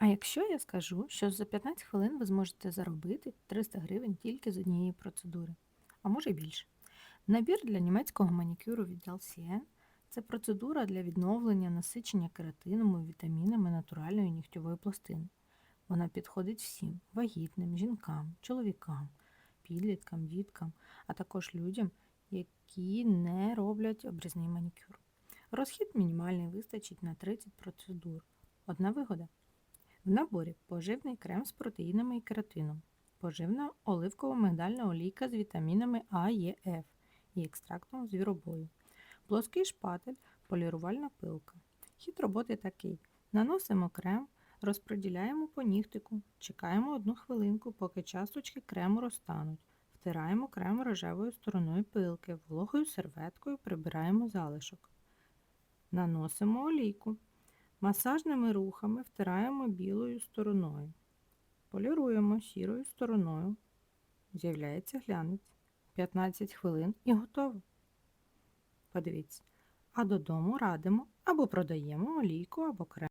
А якщо я скажу, що за 15 хвилин ви зможете заробити 300 гривень тільки з однієї процедури, а може й більше. Набір для німецького манікюру від LCN – це процедура для відновлення насичення кератином і вітамінами натуральної нігтьової пластини. Вона підходить всім вагітним, жінкам, чоловікам, підліткам, діткам, а також людям, які не роблять обрізний манікюр. Розхід мінімальний вистачить на 30 процедур. Одна вигода. В наборі поживний крем з протеїнами і кератином, поживна оливково-мигдальна олійка з вітамінами А, Е, Ф і екстрактом звіробою, плоский шпатель, полірувальна пилка. Хід роботи такий: наносимо крем, розподіляємо по нігтику, чекаємо одну хвилинку, поки часточки крему розтануть. Втираємо крем рожевою стороною пилки, вологою серветкою прибираємо залишок. Наносимо олійку. Масажними рухами втираємо білою стороною. Поліруємо сірою стороною. З'являється глянець. 15 хвилин і готово. Подивіться. А додому радимо або продаємо олійку або крем.